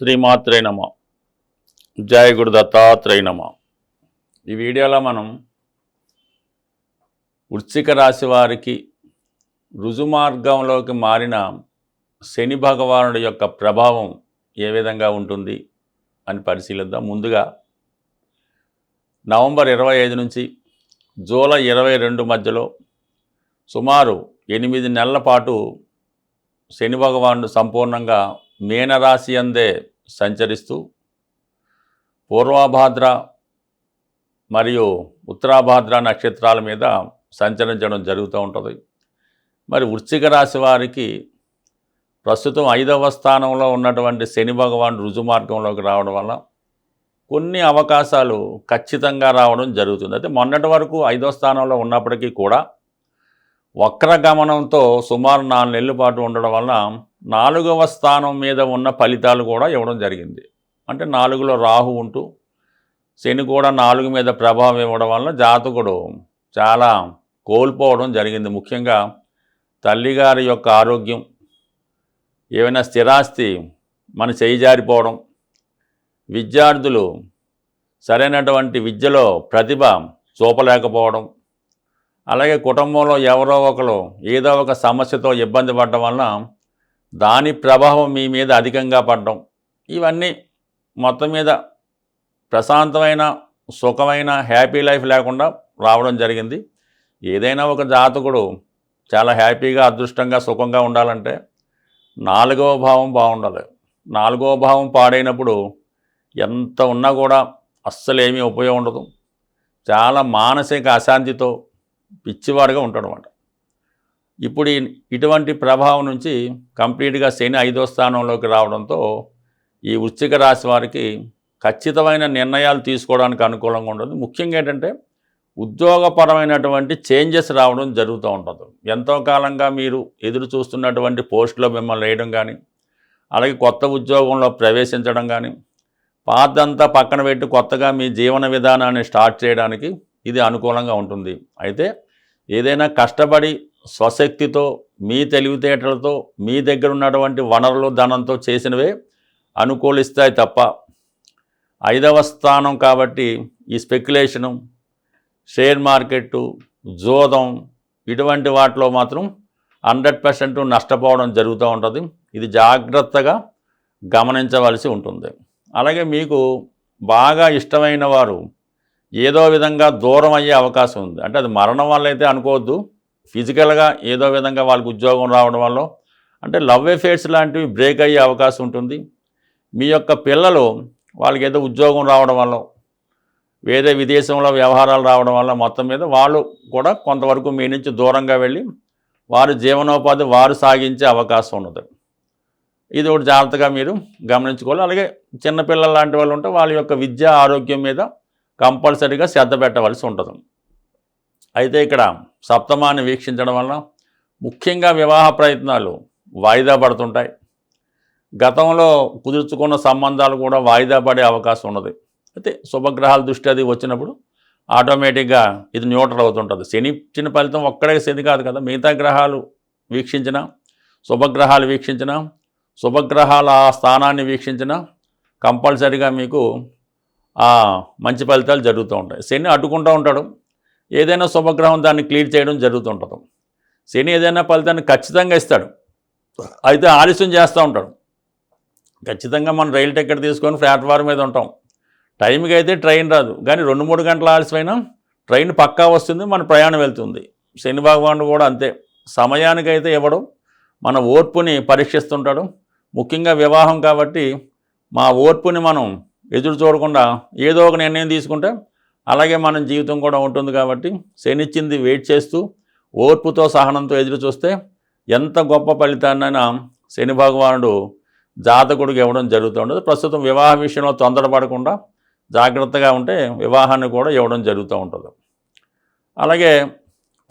శ్రీమాత్రే నమ. జయ గురు దత్తాత్రేయ నమ. ఈ వీడియోలో మనం వృశ్చిక రాశి వారికి రుజుమార్గంలోకి మారిన శని భగవానుడి యొక్క ప్రభావం ఏ విధంగా ఉంటుంది అని పరిశీలిద్దాం. ముందుగా నవంబర్ ఇరవై ఐదు నుంచి జూలై ఇరవై రెండు మధ్యలో సుమారు ఎనిమిది నెలల పాటు శని భగవానుడు సంపూర్ణంగా మీనరాశి అందే సంచరిస్తూ పూర్వాభాద్ర మరియు ఉత్తరాభాద్ర నక్షత్రాల మీద సంచరించడం జరుగుతూ ఉంటుంది. మరి వృశ్చిక రాశి వారికి ప్రస్తుతం ఐదవ స్థానంలో ఉన్నటువంటి శని భగవాన్ రుజుమార్గంలోకి రావడం వల్ల కొన్ని అవకాశాలు ఖచ్చితంగా రావడం జరుగుతుంది. అయితే మొన్నటి వరకు ఐదో స్థానంలో ఉన్నప్పటికీ కూడా వక్ర గమనంతో సుమారు నాలుగు నెలల పాటు ఉండడం వల్ల నాలుగవ స్థానం మీద ఉన్న ఫలితాలు కూడా ఇవ్వడం జరిగింది. అంటే నాలుగులో రాహు ఉంటూ శని కూడా నాలుగు మీద ప్రభావం ఇవ్వడం వల్ల జాతకుడు చాలా కోల్పోవడం జరిగింది. ముఖ్యంగా తల్లిగారి యొక్క ఆరోగ్యం ఏమైనా స్థిరాస్తి మన చేయిజారిపోవడం విద్యార్థులు సరైనటువంటి విద్యలో ప్రతిభ చూపలేకపోవడం అలాగే కుటుంబంలో ఎవరో ఒకరు ఏదో ఒక సమస్యతో ఇబ్బంది పడడం వలన దాని ప్రభావం మీ మీద అధికంగా పడడం. ఇవన్నీ మొత్తం మీద ప్రశాంతమైన సుఖమైన హ్యాపీ లైఫ్ లేకుండా రావడం జరిగింది. ఏదైనా ఒక జాతకుడు చాలా హ్యాపీగా అదృష్టంగా సుఖంగా ఉండాలంటే నాలుగవ భావం బాగుండాలి. నాలుగవ భావం పాడైనప్పుడు ఎంత ఉన్నా కూడా అస్సలు ఏమీ ఉపయోగం ఉండదు. చాలా మానసిక అశాంతితో పిచ్చివాడుగా ఉంటాడు అన్నమాట. ఇప్పుడు ఇటువంటి ప్రభావం నుంచి కంప్లీట్గా శని ఐదో స్థానంలోకి రావడంతో ఈ వృశ్చిక రాశి వారికి ఖచ్చితమైన నిర్ణయాలు తీసుకోవడానికి అనుకూలంగా ఉండదు ముఖ్యంగా ఏంటంటే ఉద్యోగపరమైనటువంటి చేంజెస్ రావడం జరుగుతూ ఉంటుంది. ఎంతో కాలంగా మీరు ఎదురు చూస్తున్నటువంటి పోస్టులో మిమ్మల్ని వేయడం కానీ అలాగే కొత్త ఉద్యోగంలో ప్రవేశించడం కానీ పాతంతా పక్కన పెట్టి కొత్తగా మీ జీవన విధానాన్ని స్టార్ట్ చేయడానికి ఇది అనుకూలంగా ఉంటుంది. అయితే ఏదైనా కష్టపడి స్వశక్తితో మీ తెలివితేటలతో మీ దగ్గర ఉన్నటువంటి వనరులు ధనంతో చేసినవే అనుకూలిస్తాయి తప్ప ఐదవ స్థానం కాబట్టి ఈ స్పెక్యులేషను షేర్ మార్కెట్టు జోదం ఇటువంటి వాటిలో మాత్రం హండ్రెడ్ పర్సెంట్ నష్టపోవడం జరుగుతూ ఉంటుంది. ఇది జాగ్రత్తగా గమనించవలసి ఉంటుంది. అలాగే మీకు బాగా ఇష్టమైన వారు ఏదో విధంగా దూరం అయ్యే అవకాశం ఉంది. అంటే అది మరణం వల్ల అయితే అనుకోవద్దు. ఫిజికల్గా ఏదో విధంగా వాళ్ళకి ఉద్యోగం రావడం వల్ల. అంటే లవ్ అఫేర్స్ లాంటివి బ్రేక్ అయ్యే అవకాశం ఉంటుంది. మీ యొక్క పిల్లలు వాళ్ళకి ఏదో ఉద్యోగం రావడం వల్ల వేరే విదేశంలో వ్యవహారాలు రావడం వల్ల మొత్తం మీద వాళ్ళు కూడా కొంతవరకు మీ నుంచి దూరంగా వెళ్ళి వారి జీవనోపాధి వారు సాగించే అవకాశం ఉన్నది. ఇది ఒకటి జాగ్రత్తగా మీరు గమనించుకోవాలి. అలాగే చిన్నపిల్లలు లాంటి వాళ్ళు ఉంటే వాళ్ళ యొక్క విద్య ఆరోగ్యం మీద కంపల్సరీగా శ్రద్ధ పెట్టవలసి ఉంటుంది. అయితే ఇక్కడ సప్తమాన్ని వీక్షించడం వలన ముఖ్యంగా వివాహ ప్రయత్నాలు వాయిదా పడుతుంటాయి. గతంలో కుదుర్చుకున్న సంబంధాలు కూడా వాయిదా పడే అవకాశం ఉన్నది. అయితే శుభగ్రహాల దృష్టి అది వచ్చినప్పుడు ఆటోమేటిక్గా ఇది న్యూట్రల్ అవుతుంటుంది. శని ఇచ్చిన ఫలితం ఒక్కడే శని కాదు కదా. మిగతా గ్రహాలు వీక్షించిన శుభగ్రహాలు వీక్షించిన శుభగ్రహాల ఆ స్థానాన్ని వీక్షించిన కంపల్సరీగా మీకు మంచి ఫలితాలు జరుగుతూ ఉంటాయి. శని అడ్డుకుంటూ ఉంటాడు. ఏదైనా శుభగ్రహం దాన్ని క్లియర్ చేయడం జరుగుతుంటుంది శని ఏదైనా ఫలితాన్ని ఖచ్చితంగా ఇస్తాడు. అయితే ఆలస్యం చేస్తూ ఉంటాడు. ఖచ్చితంగా మనం రైలు టికెట్ తీసుకొని ప్లాట్ఫామ్ మీద ఉంటాం. టైంకి అయితే ట్రైన్ రాదు. కానీ రెండు మూడు గంటల ఆలస్యమైనా ట్రైన్ పక్కా వస్తుంది మన ప్రయాణం వెళ్తుంది. శని భగవానుడు కూడా అంతే. సమయానికైతే ఇవ్వడం మన ఓర్పుని పరీక్షిస్తుంటాడు. ముఖ్యంగా వివాహం కాబట్టి మా ఓర్పుని మనం ఎదురు చూడకుండా ఏదో ఒక నిర్ణయం తీసుకుంటే అలాగే మన జీవితం కూడా ఉంటుంది కాబట్టి శనిచ్చింది వెయిట్ చేస్తూ ఓర్పుతో సహనంతో ఎదురు చూస్తే ఎంత గొప్ప ఫలితాన్నైనా శని భగవానుడు జాతకుడికి ఇవ్వడం జరుగుతుంటుంది ప్రస్తుతం వివాహ విషయంలో తొందరపడకుండా జాగ్రత్తగా ఉంటే వివాహాన్ని కూడా ఇవ్వడం జరుగుతూ ఉంటుంది. అలాగే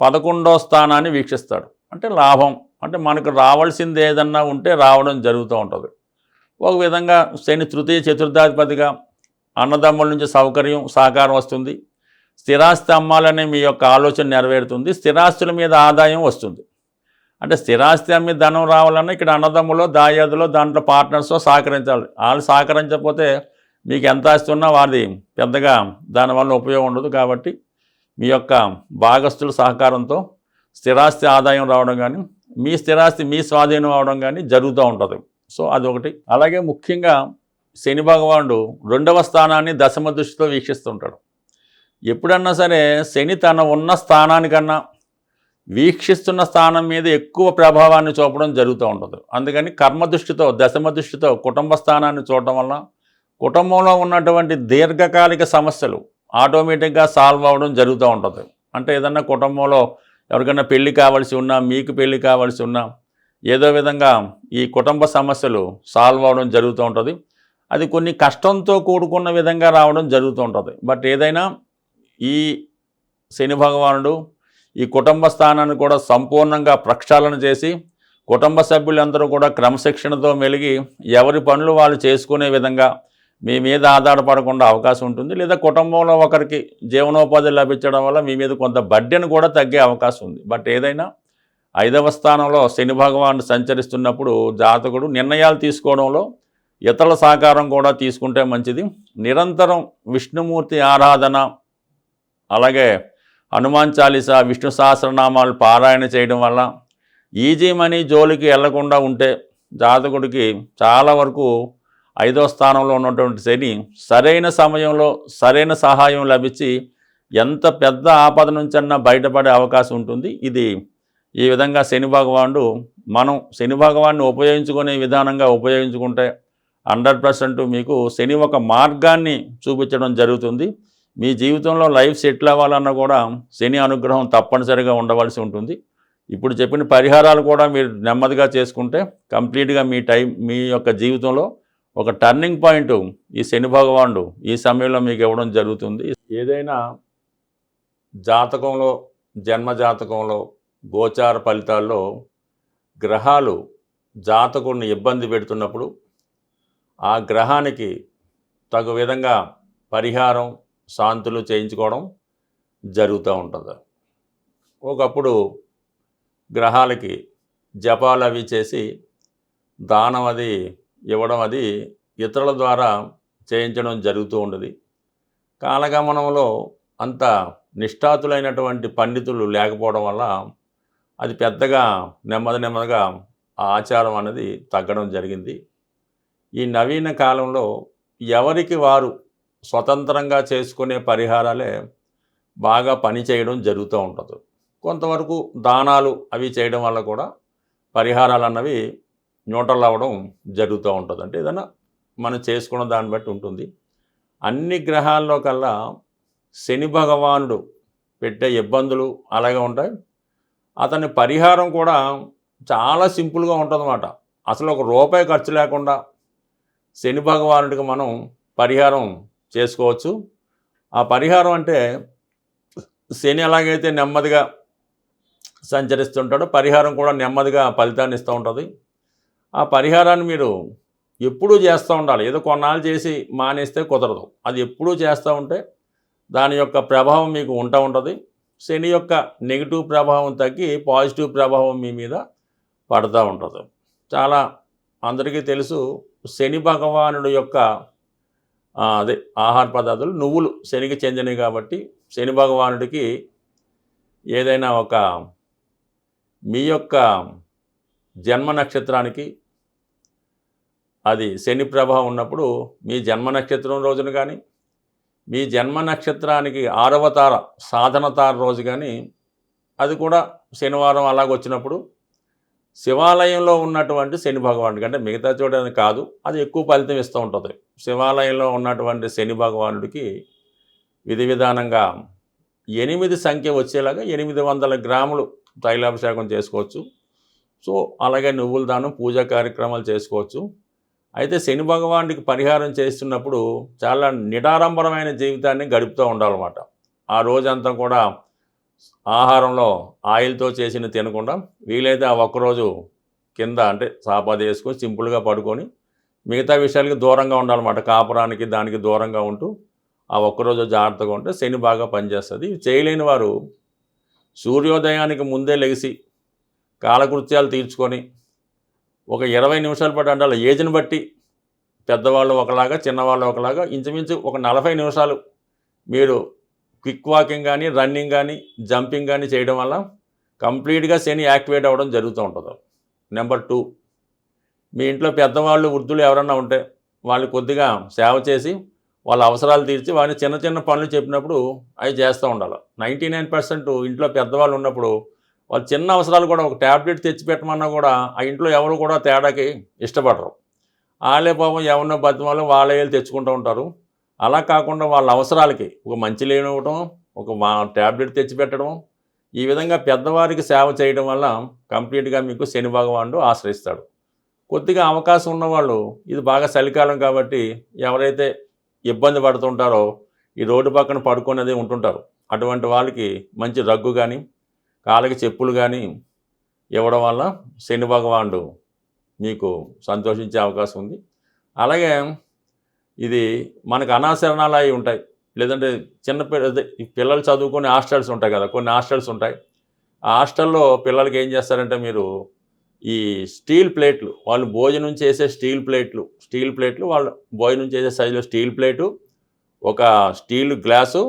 పదకొండో స్థానాన్ని వీక్షిస్తాడు. అంటే లాభం. అంటే మనకు రావాల్సింది ఏదన్నా ఉంటే రావడం జరుగుతూ ఉంటుంది. ఒక విధంగా శని తృతీయ చతుర్థాధిపతిగా అన్నదమ్ముల నుంచి సౌకర్యం సహకారం వస్తుంది. స్థిరాస్తి అమ్మాలనే మీ యొక్క ఆలోచన నెరవేరుతుంది. స్థిరాస్తుల మీద ఆదాయం వస్తుంది. అంటే స్థిరాస్తి అమ్మి ధనం రావాలన్నా ఇక్కడ అన్నదమ్ములో దాయాదులో దాంట్లో పార్ట్నర్స్ సహకరించాలి. వాళ్ళు సహకరించకపోతే మీకు ఎంత ఆస్తి ఉన్నా వారిది పెద్దగా దానివల్ల ఉపయోగం ఉండదు. కాబట్టి మీ యొక్క భాగస్తుల సహకారంతో స్థిరాస్తి ఆదాయం రావడం కానీ మీ స్థిరాస్తి మీ స్వాధీనం అవడం కానీ జరుగుతూ ఉంటుంది. సో అదొకటి. అలాగే ముఖ్యంగా శని భగవానుడు రెండవ స్థానాన్ని దశమ దృష్టితో వీక్షిస్తుంటాడు. ఎప్పుడన్నా సరే శని తన ఉన్న స్థానానికన్నా వీక్షిస్తున్న స్థానం మీద ఎక్కువ ప్రభావాన్ని చూపడం జరుగుతూ ఉంటుంది. అందుకని కర్మ దృష్టితో దశమ దృష్టితో కుటుంబ స్థానాన్ని చూడటం వల్ల కుటుంబంలో ఉన్నటువంటి దీర్ఘకాలిక సమస్యలు ఆటోమేటిక్గా సాల్వ్ అవ్వడం జరుగుతూ ఉంటుంది. అంటే ఏదన్నా కుటుంబంలో ఎవరికైనా పెళ్ళి కావాల్సి ఉన్నా మీకు పెళ్ళి కావాల్సి ఉన్నా ఏదో విధంగా ఈ కుటుంబ సమస్యలు సాల్వ్ అవ్వడం జరుగుతూ ఉంటుంది. అది కొన్ని కష్టంతో కూడుకున్న విధంగా రావడం జరుగుతూ ఉంటుంది. బట్ ఏదైనా ఈ శని భగవానుడు ఈ కుటుంబ స్థానాన్ని కూడా సంపూర్ణంగా ప్రక్షాళన చేసి కుటుంబ సభ్యులందరూ కూడా క్రమశిక్షణతో మెలిగి ఎవరి పనులు వాళ్ళు చేసుకునే విధంగా మీ మీద ఆధారపడకుండా అవకాశం ఉంటుంది. లేదా కుటుంబంలో ఒకరికి జీవనోపాధి లభించడం వల్ల మీ మీద కొంత బడ్డెను కూడా తగ్గే అవకాశం ఉంది. బట్ ఏదైనా ఐదవ స్థానంలో శని భగవానుడు సంచరిస్తున్నప్పుడు జాతకుడు నిర్ణయాలు తీసుకోవడంలో ఇతరుల సహకారం కూడా తీసుకుంటే మంచిది. నిరంతరం విష్ణుమూర్తి ఆరాధన అలాగే హనుమాన్ చాలీస విష్ణు సహస్రనామాలు పారాయణ చేయడం వల్ల ఈజీ మనీ జోలికి వెళ్ళకుండా ఉంటే జాతకుడికి చాలా వరకు ఐదో స్థానంలో ఉన్నటువంటి శని సరైన సమయంలో సరైన సహాయం లభించి ఎంత పెద్ద ఆపద నుంచన్నా బయటపడే అవకాశం ఉంటుంది. ఇది ఈ విధంగా శని భగవానుడు మనం శని భగవాన్ని ఉపయోగించుకునే విధానంగా ఉపయోగించుకుంటే హండ్రెడ్ పర్సెంట్ మీకు శని ఒక మార్గాన్ని చూపించడం జరుగుతుంది. మీ జీవితంలో లైఫ్ సెటిల్ అవ్వాలన్నా కూడా శని అనుగ్రహం తప్పనిసరిగా ఉండవలసి ఉంటుంది. ఇప్పుడు చెప్పిన పరిహారాలు కూడా మీరు నెమ్మదిగా చేసుకుంటే కంప్లీట్గా మీ టైం మీ యొక్క జీవితంలో ఒక టర్నింగ్ పాయింట్ ఈ శని భగవానుడు ఈ సమయంలో మీకు ఇవ్వడం జరుగుతుంది. ఏదైనా జాతకంలో జన్మ జాతకంలో గోచార ఫలితాల్లో గ్రహాలు జాతకుడిని ఇబ్బంది పెడుతున్నప్పుడు ఆ గ్రహానికి తగు విధంగా పరిహారం శాంతులు చేయించుకోవడం జరుగుతూ ఉంటుంది. ఒకప్పుడు గ్రహాలకి జపాలు అవి చేసి దానం అది ఇవ్వడం అది ఇతరుల ద్వారా చేయించడం జరుగుతూ ఉండదు. కాలగమనంలో అంత నిష్ఠాతులైనటువంటి పండితులు లేకపోవడం వల్ల అది పెద్దగా నెమ్మది నెమ్మదిగా ఆ ఆచారం అనేది తగ్గడం జరిగింది. ఈ నవీన కాలంలో ఎవరికి వారు స్వతంత్రంగా చేసుకునే పరిహారాలే బాగా పనిచేయడం జరుగుతూ ఉంటుంది. కొంతవరకు దానాలు అవి చేయడం వల్ల కూడా పరిహారాలు అన్నవి న్యూట్రల్ అవ్వడం జరుగుతూ ఉంటుంది. అంటే ఏదైనా మనం చేసుకున్న దాన్ని బట్టి ఉంటుంది. అన్ని గ్రహాల్లో కల్లా శని భగవానుడు పెట్టే ఇబ్బందులు అలాగే ఉంటాయి. అతని పరిహారం కూడా చాలా సింపుల్గా ఉంటుందన్నమాట. అసలు ఒక రూపాయి ఖర్చు లేకుండా శని భగవానుడికి మనం పరిహారం చేసుకోవచ్చు. ఆ పరిహారం అంటే శని ఎలాగైతే నెమ్మదిగా సంచరిస్తుంటాడో పరిహారం కూడా నెమ్మదిగా ఫలితాన్ని ఇస్తూ ఉంటుంది. ఆ పరిహారాన్ని మీరు ఎప్పుడూ చేస్తూ ఉండాలి. ఏదో కొన్నాళ్ళు చేసి మానేస్తే కుదరదు. అది ఎప్పుడూ చేస్తూ ఉంటే దాని యొక్క ప్రభావం మీకు ఉంటా ఉంటుంది. శని యొక్క నెగిటివ్ ప్రభావం తగ్గి పాజిటివ్ ప్రభావం మీ మీద పడుతూ ఉంటుంది. చాలా అందరికీ తెలుసు శని భగవానుడు యొక్క అదే ఆహార పదార్థాలు నువ్వులు శనికి చెందినవి కాబట్టి శని భగవానుడికి ఏదైనా ఒక మీ యొక్క జన్మ నక్షత్రానికి అది శని ప్రభావం ఉన్నప్పుడు మీ జన్మ నక్షత్రం రోజున కానీ మీ జన్మ నక్షత్రానికి ఆరవ తార సాధన తార రోజు కానీ అది కూడా శనివారం అలాగ వచ్చినప్పుడు శివాలయంలో ఉన్నటువంటి శని భగవానుడికి అంటే మిగతా చూడని కాదు అది ఎక్కువ ఫలితం ఇస్తూ ఉంటుంది. శివాలయంలో ఉన్నటువంటి శని భగవానుడికి విధి విధానంగా ఎనిమిది సంఖ్య వచ్చేలాగా ఎనిమిది వందల గ్రాములు తైలాభిషేకం చేసుకోవచ్చు. సో అలాగే నువ్వుల దానం పూజా కార్యక్రమాలు చేసుకోవచ్చు. అయితే శని భగవానుడికి పరిహారం చేస్తున్నప్పుడు చాలా నిడారంభరమైన జీవితాన్ని గడుపుతూ ఉండాలన్నమాట. ఆ రోజంతా కూడా ఆహారంలో ఆయిల్తో చేసిన తినకుండా వీలైతే ఆ ఒక్కరోజు కింద అంటే సాపాది వేసుకొని సింపుల్గా పడుకొని మిగతా విషయాలకి దూరంగా ఉండాలన్నమాట. కాపురానికి దానికి దూరంగా ఉంటూ ఆ ఒక్కరోజు జాగ్రత్తగా ఉంటే శని బాగా పనిచేస్తుంది. ఇవి చేయలేని వారు సూర్యోదయానికి ముందే లెగిసి కాలకృత్యాలు తీర్చుకొని ఒక ఇరవై నిమిషాల పాటు అంటే ఏజ్ని బట్టి పెద్దవాళ్ళు ఒకలాగా చిన్నవాళ్ళు ఒకలాగా ఇంచుమించు ఒక నలభై నిమిషాలు మీరు క్విక్ వాకింగ్ కానీ రన్నింగ్ కానీ జంపింగ్ కానీ చేయడం వల్ల కంప్లీట్గా శని యాక్టివేట్ అవ్వడం జరుగుతూ ఉంటుంది. నెంబర్ టూ మీ ఇంట్లో పెద్దవాళ్ళు వృద్ధులు ఎవరన్నా ఉంటే వాళ్ళు కొద్దిగా సేవ చేసి వాళ్ళ అవసరాలు తీర్చి వాళ్ళని చిన్న చిన్న పనులు చెప్పినప్పుడు అవి చేస్తూ ఉండాలి. నైంటీ నైన్ పర్సెంట్ ఇంట్లో పెద్దవాళ్ళు ఉన్నప్పుడు వాళ్ళు చిన్న అవసరాలు కూడా ఒక ట్యాబ్లెట్ తెచ్చి పెట్టమన్నా కూడా ఆ ఇంట్లో ఎవరు కూడా తేడాకి ఇష్టపడరు. వాళ్ళే పాపం ఎవరినో బతిమాలు వాళ్ళే తెచ్చుకుంటూ ఉంటారు. అలా కాకుండా వాళ్ళ అవసరాలకి ఒక మంచి లేనివ్వటం ఒక మా ట్యాబ్లెట్ తెచ్చిపెట్టడం ఈ విధంగా పెద్దవారికి సేవ చేయడం వల్ల కంప్లీట్గా మీకు శని భగవానుడు ఆశ్రయిస్తాడు. కొద్దిగా అవకాశం ఉన్నవాళ్ళు ఇది బాగా చలికాలం కాబట్టి ఎవరైతే ఇబ్బంది పడుతుంటారో ఈ రోడ్డు పక్కన పడుకునేది ఉంటుంటారు. అటువంటి వాళ్ళకి మంచి రగ్గు కానీ కాళ్ళకి చెప్పులు కానీ ఇవ్వడం వల్ల శని భగవానుడు మీకు సంతోషించే అవకాశం ఉంది. అలాగే ఇది మనకు అనాశరణాలు అవి ఉంటాయి. లేదంటే చిన్న పిల్ల పిల్లలు చదువుకునే హాస్టల్స్ ఉంటాయి కదా కొన్ని హాస్టల్స్ ఉంటాయి. ఆ హాస్టల్లో పిల్లలకి ఏం చేస్తారంటే మీరు ఈ స్టీల్ ప్లేట్లు వాళ్ళు భోజనం చేసే స్టీల్ ప్లేట్లు స్టీల్ ప్లేట్లు వాళ్ళు భోజనం చేసే సైజులో స్టీల్ ప్లేటు ఒక స్టీల్ గ్లాసు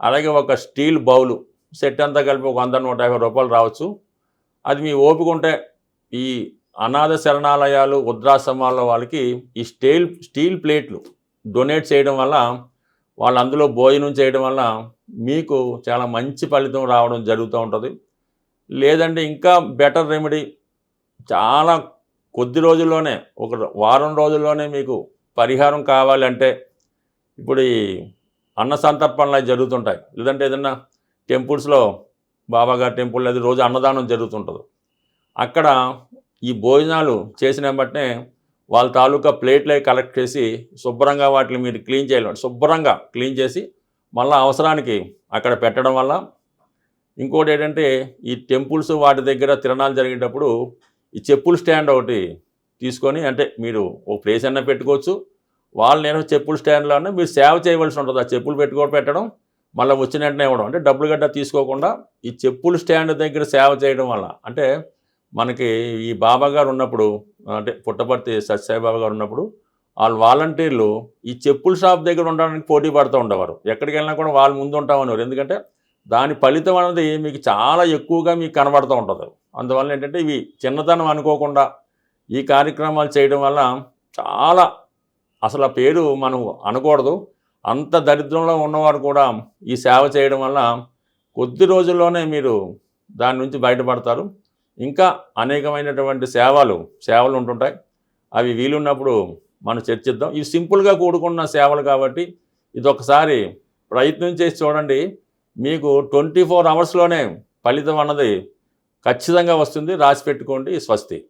అలాగే ఒక స్టీల్ బౌలు సెట్ అంతా కలిపి ఒక వంద నూట యాభై రూపాయలు రావచ్చు. అది మీ ఓపిక ఉంటే ఈ అనాథ శరణాలయాలు వృద్ధాశ్రమాల వాళ్ళకి ఈ స్టీల్ స్టీల్ ప్లేట్లు డొనేట్ చేయడం వల్ల వాళ్ళు అందులో భోజనం చేయడం వల్ల మీకు చాలా మంచి ఫలితం రావడం జరుగుతూ ఉంటుంది. లేదంటే ఇంకా బెటర్ రెమెడీ చాలా కొద్ది రోజుల్లోనే ఒక వారం రోజుల్లోనే మీకు పరిహారం కావాలంటే ఇప్పుడు ఈ అన్న సంతర్పణలు జరుగుతుంటాయి. లేదంటే ఏదన్నా టెంపుల్స్లో బాబాగారి టెంపుల్ అది రోజు అన్నదానం జరుగుతుంటుంది. అక్కడ ఈ భోజనాలు చేసిన బట్టే వాళ్ళ తాలూకా ప్లేట్లే కలెక్ట్ చేసి శుభ్రంగా వాటిని మీరు క్లీన్ చేయాలి. శుభ్రంగా క్లీన్ చేసి మళ్ళీ అవసరానికి అక్కడ పెట్టడం వల్ల ఇంకోటి ఏంటంటే ఈ టెంపుల్స్ వాటి దగ్గర తిరణాలు జరిగేటప్పుడు ఈ చెప్పుల స్టాండ్ ఒకటి తీసుకొని అంటే మీరు ఓ ప్లేస్ అన్నా పెట్టుకోవచ్చు. వాళ్ళు నేను చెప్పుల స్టాండ్లో అన్నా మీరు సేవ చేయవలసి ఉంటుంది. ఆ చెప్పులు పెట్టుకో పెట్టడం మళ్ళీ వచ్చిన వెంటనే ఇవ్వడం. అంటే డబ్బులు గట్రా తీసుకోకుండా ఈ చెప్పులు స్టాండ్ దగ్గర సేవ చేయడం వల్ల. అంటే మనకి ఈ బాబా గారు ఉన్నప్పుడు అంటే పుట్టపర్తి సత్యసాయి బాబా గారు ఉన్నప్పుడు వాళ్ళు వాలంటీర్లు ఈ చెప్పుల షాప్ దగ్గర ఉండడానికి పోటీ పడుతూ ఉండేవారు. ఎక్కడికి వెళ్ళినా కూడా వాళ్ళు ముందు ఉంటామనేవారు. ఎందుకంటే దాని ఫలితం అనేది మీకు చాలా ఎక్కువగా మీకు కనబడుతూ ఉంటుంది. అందువల్ల ఏంటంటే ఇవి చిన్నతనం అనుకోకుండా ఈ కార్యక్రమాలు చేయడం వల్ల చాలా అసలు ఆ పేరు మనం అనకూడదు. అంత దరిద్రంలో ఉన్నవారు కూడా ఈ సేవ చేయడం వల్ల కొద్ది రోజుల్లోనే మీరు దాని నుంచి బయటపడతారు. ఇంకా అనేకమైనటువంటి సేవలు సేవలు ఉంటుంటాయి. అవి వీలున్నప్పుడు మనం చర్చిద్దాం. ఇవి సింపుల్గా కూడుకున్న సేవలు కాబట్టి ఇది ఒకసారి ప్రయత్నం చేసి చూడండి. మీకు ట్వంటీ ఫోర్ అవర్స్లోనే ఫలితం అన్నది ఖచ్చితంగా వస్తుంది. రాసి పెట్టుకోండి. స్వస్తి.